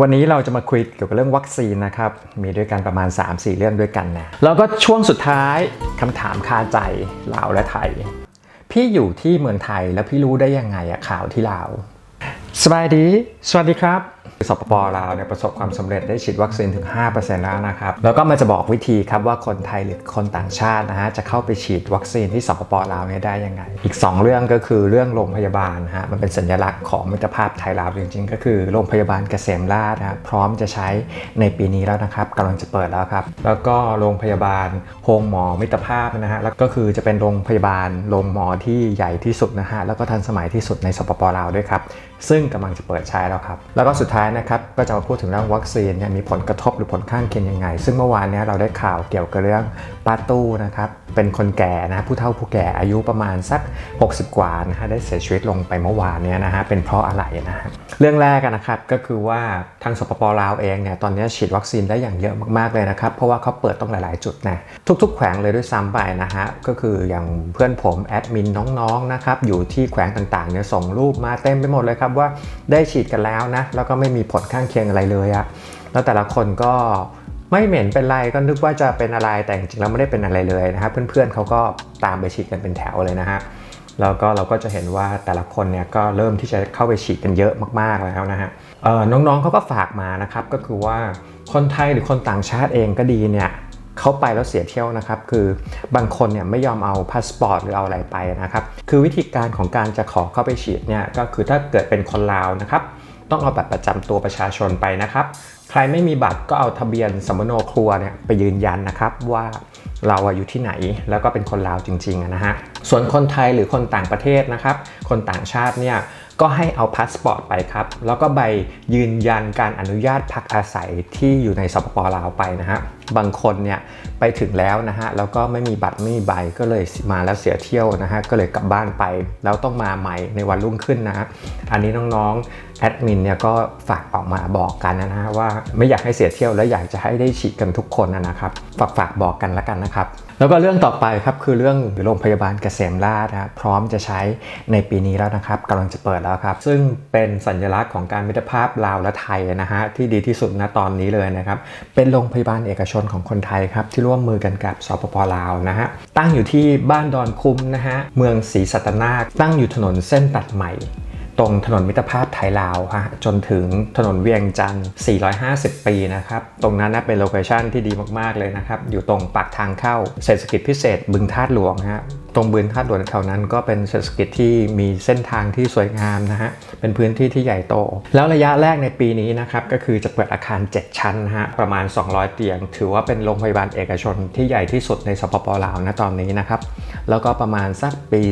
วันนี้เราจะมาคุยเกี่ยวกับเรื่องวัคซีนนะครับ มีด้วยกันประมาณ 3-4 เรื่องด้วยกันนะ แล้วก็ช่วงสุดท้ายคำถามคาใจลาวและไทย พี่อยู่ที่เมืองไทยแล้วพี่รู้ได้ยังไงอะข่าวที่ลาว สบายดี สวัสดีครับ สปปลาวเนี่ยประสบความสำเร็จได้ฉีดวัคซีนถึง 5%แล้วนะครับ แล้วก็มันจะบอกวิธีครับว่าคนไทยหรือคนต่างชาตินะฮะจะเข้าไปฉีดวัคซีนที่สปปลาวเนี่ยได้ยังไง อีก 2 เรื่องก็คือเรื่องโรงพยาบาลนะฮะมันเป็นสัญลักษณ์ของมิตรภาพไทยลาวจริงๆ ก็คือโรงพยาบาลเกษมราชนะฮะพร้อมจะใช้ในปีนี้แล้วนะครับกำลังจะเปิดแล้วครับ แล้วก็โรงพยาบาลโฮงหมอมิตรภาพนะฮะแล้วก็คือจะเป็นโรงพยาบาลโรงหมอที่ใหญ่ที่สุดนะฮะแล้วก็ทันสมัยที่สุดในสปปลาวด้วยครับ ซึ่งกำลังจะเปิดใช้แล้วครับ แล้วก็สุดท้ายนะครับก็จะมาพูดถึงเรื่องวัคซีนเนี่ยมีผลกระทบหรือผลข้างเคียงยังไง ซึ่งเมื่อวานเนี้เราได้ข่าวเกี่ยวกับเรื่องป้าตู้นะครับเป็นคนแก่นะผู้เฒ่าผู้แก่อายุประมาณสัก 60 กว่านะฮะได้เสียชีวิตลงไปเมื่อวานเนี้นะฮะเป็นเพราะอะไรนะฮะเรื่องแรกนะครับก็คือว่าทางสปปลาวเองเนี่ยตอนนี้ฉีดวัคซีนได้อย่างเยอะมากๆเลยนะครับเพราะว่าเขาเปิดต้องหลายๆจุดนะทุก ๆ แขวงเลยด้วยซ้ำไปนะฮะก็คืออย่างเพื่อนผมแอดมินน้องๆนะครับอยู่ที่แขวงต่างๆเนี่ยส่งรูปมาเต็มไปหมดเลยครับว่าได้ฉีดกันแล้วนะ แล้วก็ไม่มีผลข้างเคียงอะไรเลยอะแล้วแต่ละคนก็ไม่เหม็นเป็นไรก็นึกว่าจะเป็นอะไรแต่จริงๆแล้วไม่ได้เป็นอะไรเลยนะครับเพื่อนๆเขาก็ตามไปฉีดกันเป็นแถวเลยนะฮะแล้วก็เราก็จะเห็นว่าแต่ละคนเนี่ยก็เริ่มที่จะเข้าไปฉีดกันเยอะมากๆแล้วนะฮะน้องๆเขาก็ฝากมานะครับก็คือว่าคนไทยหรือคนต่างชาติเองก็ดีเนี่ย เขาไปแล้วเสียเที่ยวนะครับ คือบางคนเนี่ยไม่ยอมเอาพาสปอร์ตหรือเอาอะไรไปนะครับ คือวิธีการของการจะขอเข้าไปฉีดเนี่ยก็คือถ้าเกิดเป็นคนลาวนะครับ ต้องเอาบัตรประจำตัวประชาชนไปนะครับ ใครไม่มีบัตรก็เอาทะเบียนสมโนครัวเนี่ยไปยืนยันนะครับว่าเราอยู่ที่ไหนแล้วก็เป็นคนลาวจริงๆนะฮะ ส่วนคนไทยหรือคนต่างประเทศนะครับ คนต่างชาติเนี่ยก็ให้เอาพาสปอร์ตไปครับ แล้วก็ใบยืนยันการอนุญาตพักอาศัยที่อยู่ในสปปลาวไปนะฮะ บางคนเนี่ยไปถึงแล้วนะฮะ แล้วก็ไม่มีบัตรไม่มีใบก็เลยมาแล้วเสียเที่ยวนะฮะ ก็เลยกลับบ้านไป แล้วต้องมาใหม่ในวันรุ่งขึ้นนะฮะ อันนี้น้องๆ แอดมินเนี่ยก็ฝากออกมาบอกกันนะฮะว่าไม่อยากให้เสียเที่ยวและอยากจะให้ได้ฉีดกันทุกคนนะนะครับฝากฝากบอกกันแล้วกันนะครับ แล้วก็เรื่องต่อไปครับคือเรื่องโรงพยาบาลเกษมราชนะพร้อมจะใช้ในปีนี้แล้วนะครับกำลังจะเปิดแล้วครับ ซึ่งเป็นสัญลักษณ์ของการมิตรภาพลาวและไทยนะฮะที่ดีที่สุดณตอนนี้เลยนะครับเป็นโรงพยาบาลเอกชนของคนไทยครับที่ร่วมมือกันกับสปปลาวนะฮะตั้งอยู่ที่บ้านดอนคุ้มนะฮะเมืองศรีสัตนาตั้งอยู่ถนนเส้นตัดใหม่ ตรงถนนมิตรภาพไทยลาวฮะจนถึงถนนเวียงจันทร์450 ปีนะครับตรงนั้นนะเป็นโลเคชั่นที่ดีมากๆเลยนะครับอยู่ตรงปากทางเข้าเศรษฐกิจพิเศษบึงธาตุหลวงฮะ ตรงบึงธาตุหลวงแถวนั้นก็เป็นเศรษฐกิจที่มีเส้นทางที่สวยงามนะฮะ เป็นพื้นที่ที่ใหญ่โต แล้วระยะแรกในปีนี้นะครับก็คือจะเปิดอาคาร 7 ชั้นนะฮะประมาณ 200 เตียง ถือว่าเป็นโรงพยาบาลเอกชนที่ใหญ่ที่สุดในสปปลาวนะตอนนี้นะครับ แล้วก็ประมาณสักปี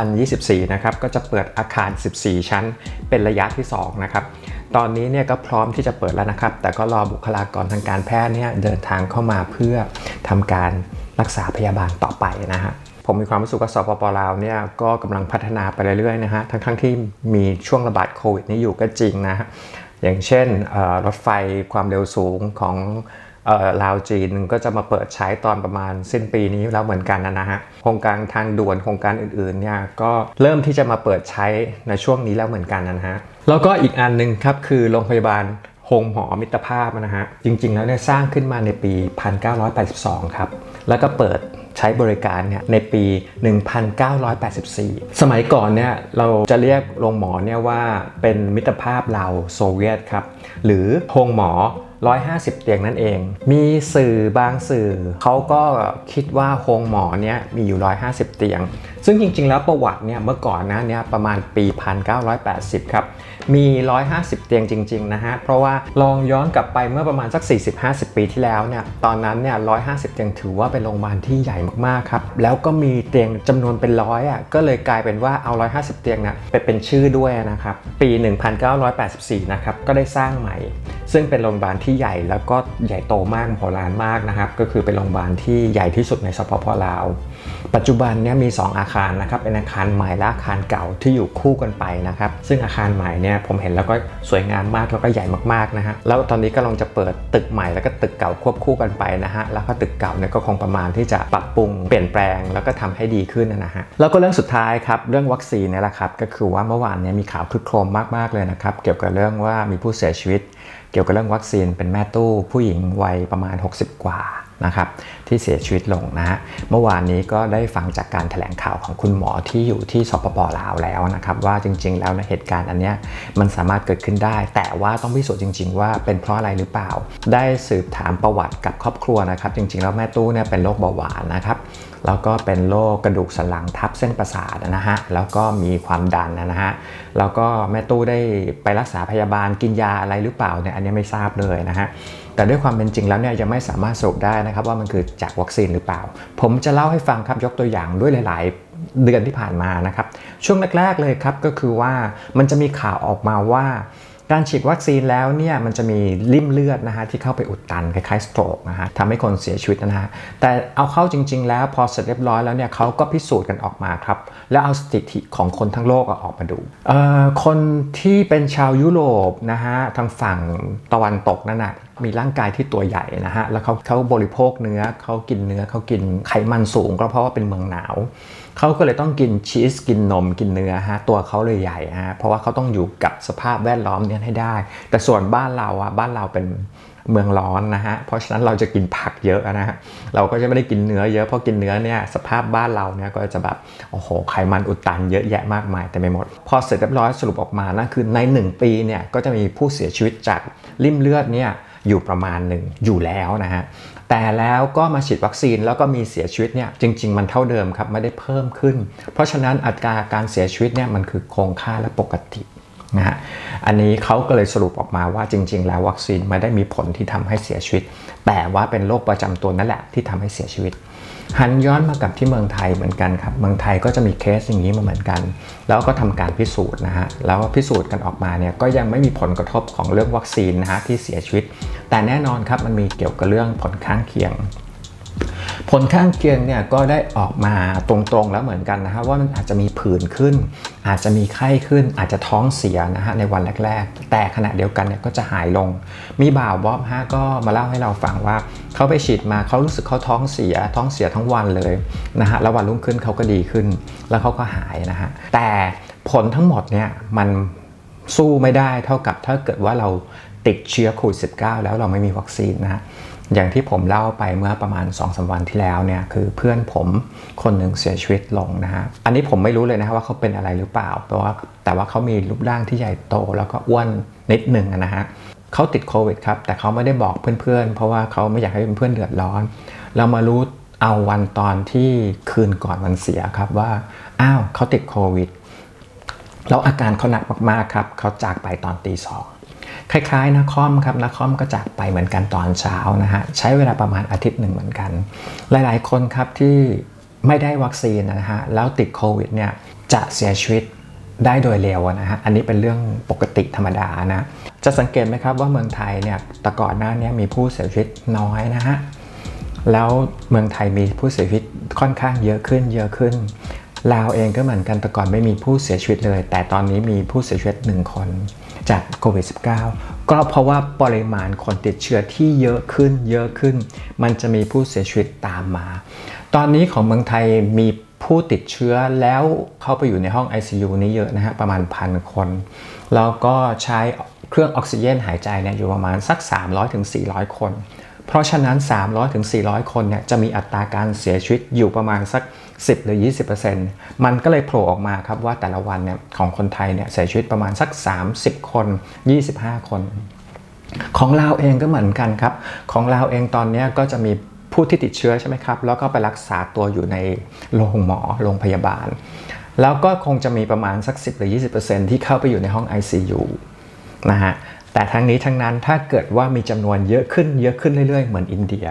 2024 นะครับก็จะเปิดอาคาร 14 ชั้น เป็นระยะที่2นะครับตอนนี้เนี่ยก็พร้อมที่จะเปิดแล้วนะครับ แต่ก็รอบุคลากรทางการแพทย์เนี่ยเดินทางเข้ามาเพื่อทำการรักษาพยาบาลต่อไปนะฮะ ผมมีความรู้สึกว่าสปปลาวเนี่ยก็กำลังพัฒนาไปเรื่อยๆนะฮะทั้งๆที่มีช่วงระบาดโควิดนี้อยู่ก็จริงนะอย่างเช่นรถไฟความเร็วสูงของออลาวจีนก็จะมาเปิดใช้ตอนประมาณสิ้นปีนี้แล้วเหมือนกันนะฮะโครงการทางด่วนโครงการอื่นๆเนี่ยก็เริ่มที่จะมาเปิดใช้ในช่วงนี้แล้วเหมือนกันนะฮะแล้วก็อีกอันหนึ่งครับคือโรงพยาบาลโฮงหอมิตรภาพนะฮะจริงๆแล้วเนี่ยสร้างขึ้นมาในปี 1982 ครับแล้วก็เปิด ใช้บริการเนี่ยในปี 1984 สมัยก่อนเนี่ยเราจะเรียกโรงหมอเนี่ยว่าเป็นมิตรภาพเราโซเวียตครับ หรือโรงหมอ 150 เตียงนั่นเอง มีสื่อบางสื่อเขาก็คิดว่าโฮงหมอเนี่ยมีอยู่ 150 เตียง ซึ่งจริงๆ แล้วประวัติเนี่ยเมื่อก่อนนะเนี่ยประมาณปี 1980 ครับ มี 150 เตียงจริงๆนะฮะ เพราะว่าลองย้อนกลับไปเมื่อประมาณสัก 40-50 ปีที่แล้วเนี่ยตอนนั้นเนี่ย 150 เตียงถือว่าเป็นโรงพยาบาลที่ใหญ่มากๆครับแล้วก็มีเตียงจำนวนเป็นร้อยอะก็เลยกลายเป็นว่าเอา 150 เตียงเนี่ยไปเป็นชื่อด้วยนะครับปี 1984 นะครับก็ได้สร้างใหม่ ซึ่งเป็นโรงพยาบาลที่ใหญ่แล้วก็ใหญ่โตมากโหฬารมากนะครับ ก็คือเป็นโรงพยาบาลที่ใหญ่ที่สุดในสปปลาว ปัจจุบันเนี่ยมี 2 อาคารนะครับเป็นอาคารใหม่และอาคารเก่าที่อยู่คู่กันไปนะครับซึ่งอาคารใหม่เนี่ยผมเห็นแล้วก็สวยงามมากแล้วก็ใหญ่มากๆนะฮะแล้วตอนนี้กำลังจะเปิดตึกใหม่แล้วก็ตึกเก่าควบคู่กันไปนะฮะแล้วก็ตึกเก่าเนี่ยก็คงประมาณที่จะปรับปรุงเปลี่ยนแปลงแล้วก็ทำให้ดีขึ้นนะฮะแล้วก็เรื่องสุดท้ายครับเรื่องวัคซีนเนี่ยแหละครับก็คือว่าเมื่อวานเนี้มีข่าวคลึกโครมมากๆเลยนะครับเกี่ยวกับเรื่องว่ามีผู้เสียชีวิต เกี่ยวกับเรื่องวัคซีนเป็นแม่ตู้ผู้หญิงวัยประมาณ 60 กว่านะครับที่เสียชีวิตลงนะฮะเมื่อวานนี้ก็ได้ฟังจากการถแถลงข่าวของคุณหมอที่อยู่ที่สปปลาวแล้วนะครับว่าจริง ๆ แล้วในเหตุการณ์อันเนี้ยมันสามารถเกิดขึ้นได้ แต่ว่าต้องพิสูจน์จริง ๆ ว่าเป็นเพราะอะไรหรือเปล่า ได้สืบถามประวัติกับครอบครัวนะครับ จริง ๆ แล้วแม่ตู้เนี่ยเป็นโรคเบาหวานนะครับ แล้วก็เป็นโรคกระดูกสันหลังทับเส้นประสาทนะฮะแล้วก็มีความดันนะฮะแล้วก็แม่ตู้ได้ไปรักษาพยาบาลกินยาอะไรหรือเปล่าเนี่ยอันนี้ไม่ทราบเลยนะฮะแต่ด้วยความเป็นจริงแล้วเนี่ยยังไม่สามารถสรุปได้นะครับว่ามันคือจากวัคซีนหรือเปล่า ผมจะเล่าให้ฟังครับยกตัวอย่างด้วยหลายๆ เดือนที่ผ่านมานะครับช่วงแรกๆเลยครับก็คือว่ามันจะมีข่าวออกมาว่า การฉีดวัคซีนแล้วเนี่ยมันจะมีริ่มเลือดนะฮะที่เข้าไปอุดตันคล้ายๆสโตรกนะฮะทำให้คนเสียชีวิตนะฮะแต่เอาเข้าจริง ๆ แล้วพอเสร็จเรียบร้อยแล้วเนี่ยเขาก็พิสูจน์กันออกมาครับ แล้วเอาสถิติของคนทั้งโลกออกมาดูคนที่เป็นชาวยุโรปนะฮะทางฝั่งตะวันตกนั่นนะมีร่างกายที่ตัวใหญ่นะฮะแล้วเขาเขาบริโภคเนื้อเขากินเนื้อเขากินไขมันสูงก็เพราะว่าเป็นเมืองหนาว เขาก็เลยต้องกินชีสกินนมกินเนื้อฮะตัวเขาเลยใหญ่ฮะเพราะว่าเขาต้องอยู่กับสภาพแวดล้อมนี้ให้ได้ แต่ส่วนบ้านเราอะบ้านเราเป็นเมืองร้อนนะฮะ เพราะฉะนั้นเราจะกินผักเยอะนะฮะ เราก็จะไม่ได้กินเนื้อเยอะ เพราะกินเนื้อเนี่ยสภาพบ้านเราเนี่ยก็จะแบบโอ้โหไขมันอุดตันเยอะแยะมากมายแต่ไม่หมด พอเสร็จเรียบร้อยสรุปออกมานะคือใน 1 ปีเนี่ยก็จะมีผู้เสียชีวิตจากริ่มเลือดเนี่ยอยู่ประมาณหนึ่งอยู่แล้วนะฮะ แต่แล้วก็มาฉีดวัคซีนแล้วก็มีเสียชีวิตเนี่ยจริง ๆ มันเท่าเดิมครับไม่ได้เพิ่มขึ้น เพราะฉะนั้นอัตราการเสียชีวิตเนี่ยมันคือคงค่าและปกตินะฮะอันนี้เขาก็เลยสรุปออกมาว่าจริง ๆ แล้ววัคซีนไม่ได้มีผลที่ทำให้เสียชีวิต แต่ว่าเป็นโรคประจำตัวนั่นแหละที่ทำให้เสียชีวิต หันย้อนมากับที่เมืองไทยเหมือนกันครับ เมืองไทยก็จะมีเคสอย่างนี้มาเหมือนกัน แล้วก็ทำการพิสูจน์นะฮะแล้วพิสูจน์กันออกมาเนี่ยก็ยังไม่มีผลกระทบของเรื่องวัคซีนนะฮะที่เสียชีวิต แต่แน่นอนครับมันมีเกี่ยวกับเรื่องผลข้างเคียง ผลข้างเคียงเนี่ยก็ได้ออกมาตรงๆแล้วเหมือนกันนะฮะว่ามันอาจจะมีผื่นขึ้น อาจจะมีไข้ขึ้น อาจจะท้องเสียนะฮะในวันแรก ๆ แต่ขณะเดียวกันเนี่ยก็จะหายลง มีบ่าวบ๊อบฮะก็มาเล่าให้เราฟังว่าเขาไปฉีดมาเขารู้สึกเขาท้องเสีย ท้องเสียทั้งวันเลยนะฮะแล้ววันรุ่งขึ้นเขาก็ดีขึ้น แล้วเขาก็หายนะฮะแต่ผลทั้งหมดเนี่ยมันสู้ไม่ได้เท่ากับถ้าเกิดว่าเรา ติดเชื้อโควิด -19 แล้วเราไม่มีวัคซีนนะอย่างที่ผมเล่าไปเมื่อประมาณ2อสวันที่แล้วเนี่ยคือเพื่อนผมคนหนึ่งเสียชีวิตลงนะฮะอันนี้ผมไม่รู้เลยนะฮะว่าเขาเป็นอะไรหรือเปล่าแต่ว่าแต่ว่าเขามีรูปร่างที่ใหญ่โตแล้วก็อ้วนนิดหนึ่งนะฮะเขาติดโควิดครับแต่เขาไม่ได้บอกเพื่อนๆ เพราะว่าเขาไม่อยากให้เพื่อนๆเดือดร้อน เรามารู้เอาวันตอนที่คืนก่อนวันเสียครับว่าอ้าวเขาติดโควิดแล้วอาการเขาหนักมากๆครับเขาจากไปตอนตีสอง คล้ายๆนักคอมครับนักคอมก็จากไปเหมือนกันตอนเช้านะฮะใช้เวลาประมาณอาทิตย์หนึ่งเหมือนกัน หลายๆ คนครับที่ไม่ได้วัคซีนนะฮะแล้วติดโควิดเนี่ยจะเสียชีวิตได้โดยเร็วนะฮะ อันนี้เป็นเรื่องปกติธรรมดานะ จะสังเกตไหมครับว่าเมืองไทยเนี่ย แต่ก่อนหน้านี้มีผู้เสียชีวิตน้อยนะฮะ แล้วเมืองไทยมีผู้เสียชีวิตค่อนข้างเยอะขึ้นเยอะขึ้น ลาวเองก็เหมือนกันแต่ก่อนไม่มีผู้เสียชีวิตเลย แต่ตอนนี้มีผู้เสียชีวิตหนึ่งคน จากโควิด -19 ก็เพราะว่าปริมาณคนติดเชื้อที่เยอะขึ้นเยอะขึ้น มันจะมีผู้เสียชีวิตตามมา ตอนนี้ของเมืองไทยมีผู้ติดเชื้อแล้วเข้าไปอยู่ในห้อง ICU นี้เยอะนะฮะประมาณพันคน แล้วก็ใช้เครื่องออกซิเจนหายใจเนี่ยอยู่ประมาณสัก 300-400 คน เพราะฉะนั้น 300ถึง400คนเนี่ยจะมีอัตราการเสียชีวิตอยู่ประมาณสัก 10 หรือ 20%มันก็เลยโผล่ออกมาครับว่าแต่ละวันเนี่ยของคนไทยเนี่ยเสียชีวิตประมาณสัก 30 คน 25 คน ของลาเองก็เหมือนกันครับ ของลาเองตอนนี้ก็จะมีผู้ที่ติดเชื้อใช่ไหมครับ แล้วก็ไปรักษาตัวอยู่ในโรงหมอโรงพยาบาล แล้วก็คงจะมีประมาณสัก 10 หรือ 20%ที่เข้าไปอยู่ในห้อง ICU นะฮะ แต่ทั้งนี้ทั้งนั้นถ้าเกิดว่ามีจำนวนเยอะขึ้นเยอะขึ้นเรื่อยๆ เหมือนอินเดีย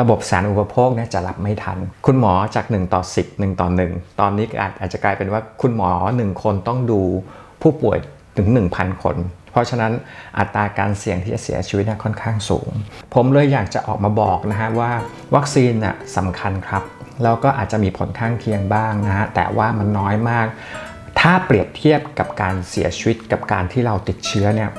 ระบบสารอุปโภคเนี่ยจะรับไม่ทัน คุณหมอจาก 1 ต่อ 10 1 ต่อ 1 ตอนนี้อาจอาจจะกลายเป็นว่าคุณหมอ 1 คนต้องดูผู้ป่วยถึง 1,000 คน เพราะฉะนั้นอัตราการเสี่ยงที่จะเสียชีวิตเนี่ยค่อนข้างสูง ผมเลยอยากจะออกมาบอกนะฮะว่าวัคซีนน่ะสำคัญครับแล้วก็อาจจะมีผลข้างเคียงบ้างนะฮะแต่ว่ามันน้อยมาก ถ้าเปรียบเทียบกับการเสียชีวิตกับการที่เราติดเชื้อเนี่ย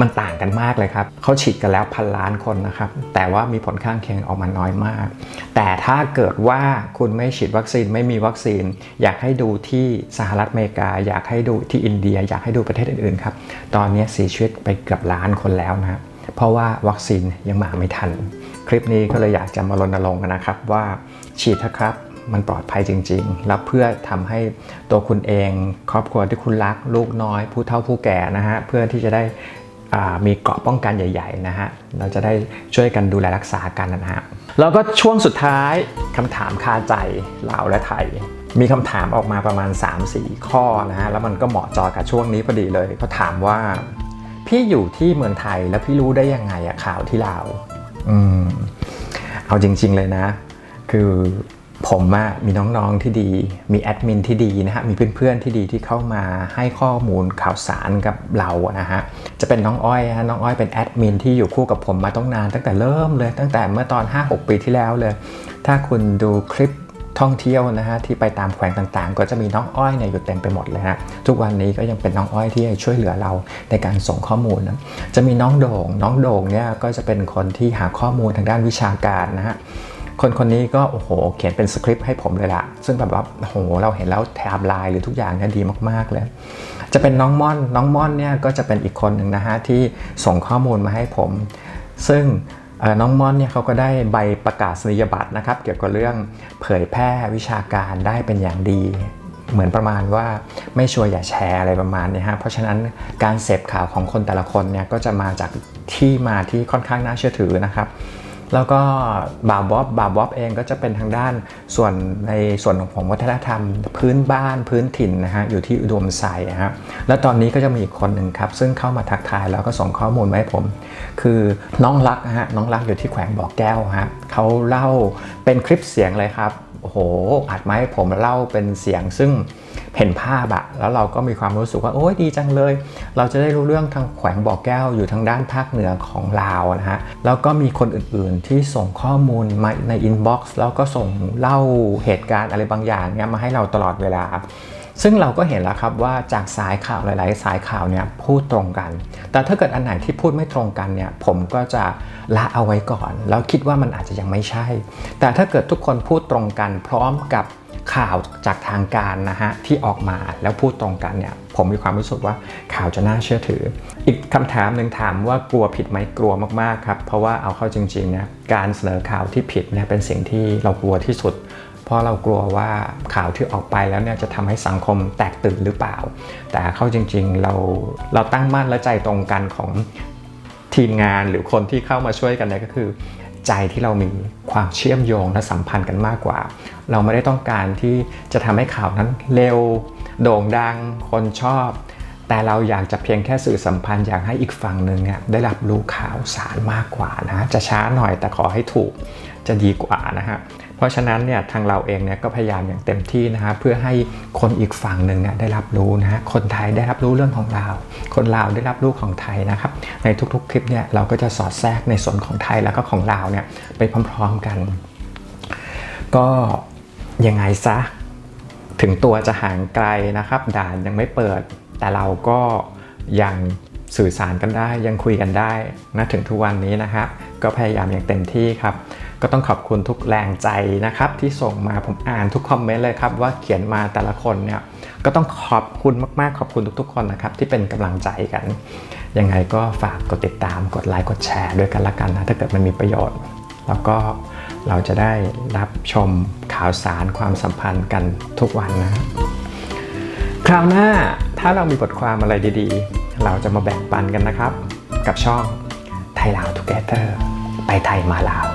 มันต่างกันมากเลยครับเขาฉีดกันแล้วพันล้านคนนะครับ แต่ว่ามีผลข้างเคียงออกมาน้อยมาก แต่ถ้าเกิดว่าคุณไม่ฉีดวัคซีนไม่มีวัคซีน อยากให้ดูที่สหรัฐอเมริกา อยากให้ดูที่อินเดีย อยากให้ดูประเทศอื่นๆครับ ตอนนี้เสียชีวิตไปเกือบล้านคนแล้วนะเพราะว่าวัคซีนยังมาไม่ทัน คลิปนี้ก็เลยอยากจะมารณรงค์นะครับว่าฉีดเถอะครับมันปลอดภัยจริงๆ แล้วเพื่อทำให้ตัวคุณเอง ครอบครัวที่คุณรัก ลูกน้อย ผู้เฒ่าผู้แก่นะฮะ เพื่อที่จะได้ มีเกราะป้องกันใหญ่ๆนะฮะ เราจะได้ช่วยกันดูแลรักษากันนะฮะ แล้วก็ช่วงสุดท้ายคำถามคาใจลาวและไทย มีคำถามออกมาประมาณ 3-4 ข้อนะฮะ แล้วมันก็เหมาะจอกับช่วงนี้พอดีเลยเขาถามว่า พี่อยู่ที่เมืองไทยแล้วพี่รู้ได้ยังไงอะข่าวที่ลาว อืม เอาจริง ๆเลยนะ คือ ผมอะมีน้องๆที่ดี มีแอดมินที่ดีนะฮะ มีเพื่อนๆที่ดีที่เข้ามาให้ข้อมูลข่าวสารกับเรานะฮะ จะเป็นน้องอ้อยฮะ น้องอ้อยเป็นแอดมินที่อยู่คู่กับผมมาต้องนาน ตั้งแต่เริ่มเลย ตั้งแต่เมื่อตอน 5-6 ปีที่แล้วเลย ถ้าคุณดูคลิปท่องเที่ยวนะฮะที่ไปตามแขวงต่างๆ ก็จะมีน้องอ้อยเนี่ยอยู่เต็มไปหมดเลยฮะทุกวันนี้ก็ยังเป็นน้องอ้อยที่ช่วยเหลือเราในการส่งข้อมูลนะจะมีน้องโด่ง น้องโด่งเนี่ยก็จะเป็นคนที่หาข้อมูลทางด้านวิชาการนะฮะ คนคนนี้ก็โอ้โหเขียนเป็นสคริปต์ให้ผมเลยละซึ่งแบบว่าโอ้โหเราเห็นแล้วไทม์ไลน์หรือทุกอย่างเนี่ยดีมากๆเลย จะเป็นน้องม่อนน้องม่อนเนี่ยก็จะเป็นอีกคนหนึ่งนะฮะที่ส่งข้อมูลมาให้ผม ซึ่งน้องม่อนเนี่ยเขาก็ได้ใบประกาศนียบัตรนะครับ เกี่ยวกับเรื่องเผยแพร่วิชาการได้เป็นอย่างดี เหมือนประมาณว่าไม่ชัวร์อย่าแชร์อะไรประมาณนี้ฮะเพราะฉะนั้นการเสพข่าวของคนแต่ละคนเนี่ยก็จะมาจากที่มาที่ค่อนข้างน่าเชื่อถือนะครับ แล้วก็บาบ๊อบบาบ๊อบเองก็จะเป็นทางด้านส่วนในส่วนของวัฒนธรรม พื้นบ้านพื้นถิ่นนะฮะอยู่ที่อุดมไซด์นะฮะแล้วตอนนี้ก็จะมีอีกคนหนึ่งครับ ซึ่งเข้ามาทักทายแล้วก็ส่งข้อมูลมาให้ผม คือน้องรักนะฮะน้องรักอยู่ที่แขวงบ่อแก้วฮะเขาเล่าเป็นคลิปเสียงเลยครับ โอ้โหอัดมาให้ผมเล่าเป็นเสียงซึ่งเห็นภาพอะแล้วเราก็มีความรู้สึกว่าโอ้ยดีจังเลย เราจะได้รู้เรื่องทางแขวงบ่อแก้วอยู่ทางด้านภาคเหนือของลาวนะฮะแล้วก็มีคนอื่นๆที่ส่งข้อมูลมาในอินบ็อกซ์แล้วก็ส่งเล่าเหตุการณ์อะไรบางอย่างเนี่ยมาให้เราตลอดเวลา ซึ่งเราก็เห็นแล้วครับว่าจากสายข่าวหลาย ๆ สายข่าวเนี่ยพูดตรงกัน แต่ถ้าเกิดอันไหนที่พูดไม่ตรงกันเนี่ยผมก็จะละเอาไว้ก่อน แล้วคิดว่ามันอาจจะยังไม่ใช่ แต่ถ้าเกิดทุกคนพูดตรงกัน พร้อมกับข่าวจากทางการนะฮะที่ออกมาแล้วพูดตรงกันเนี่ยผมมีความรู้สึกว่าข่าวจะน่าเชื่อถือ อีกคำถามหนึ่งถามว่ากลัวผิดไหมกลัวมากๆครับเพราะว่าเอาเข้าจริงๆเนี่ยการเสนอข่าวที่ผิดเนี่ยเป็นสิ่งที่เรากลัวที่สุด เพราะเรากลัวว่าข่าวที่ออกไปแล้วเนี่ยจะทำให้สังคมแตกตื่นหรือเปล่า แต่เข้าจริง ๆ เราเราตั้งมั่นและใจตรงกันของทีมงานหรือคนที่เข้ามาช่วยกันเนี่ยก็คือ ใจที่เรามีความเชื่อมโยงและสัมพันธ์กันมากกว่า เราไม่ได้ต้องการที่จะทำให้ข่าวนั้นเร็ว โด่งดัง คนชอบ แต่เราอยากจะเพียงแค่สื่อสัมพันธ์อยากให้อีกฝั่งหนึ่งเนี่ยได้รับรู้ข่าวสารมากกว่านะจะช้าหน่อยแต่ขอให้ถูกจะดีกว่านะฮะเพราะฉะนั้นเนี่ยทางเราเองเนี่ยก็พยายามอย่างเต็มที่นะฮะเพื่อให้คนอีกฝั่งหนึ่งเนี่ยได้รับรู้นะฮะคนไทยได้รับรู้เรื่องของลาว คนลาวได้รับรู้ของไทยนะครับในทุกๆคลิปเนี่ยเราก็จะสอดแทรกในส่วนของไทยแล้วก็ของลาวเนี่ยไปพร้อมๆกัน ก็ยังไงซะถึงตัวจะห่างไกลนะครับด่านยังไม่เปิด แต่เราก็ยังสื่อสารกันได้ยังคุยกันได้นะถึงทุกวันนี้นะครับ ก็พยายามอย่างเต็มที่ครับ ก็ต้องขอบคุณทุกแรงใจนะครับ ที่ส่งมาผมอ่านทุกคอมเมนต์เลยครับ ว่าเขียนมาแต่ละคนเนี่ยก็ต้องขอบคุณมากๆ ขอบคุณทุก ๆ คนนะครับ ที่เป็นกำลังใจกันยังไงก็ฝากกดติดตามกดไลค์กดแชร์ด้วยกันละกันนะถ้าเกิดมันมีประโยชน์ แล้วก็เราจะได้รับชมข่าวสารความสัมพันธ์กันทุกวันนะคราวหน้า ถ้าเรามีบทความอะไรดีๆ เราจะมาแบ่งปันกันนะครับ กับช่องไทยลาว Together ไปไทยมาลาว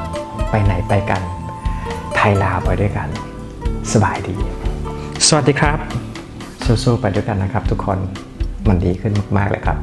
ไปไหนไปกัน ไทยลาวไปด้วยกัน สบายดี สวัสดีครับสู้ๆไปด้วยกันนะครับทุกคนมันดีขึ้นมากๆเลยครับ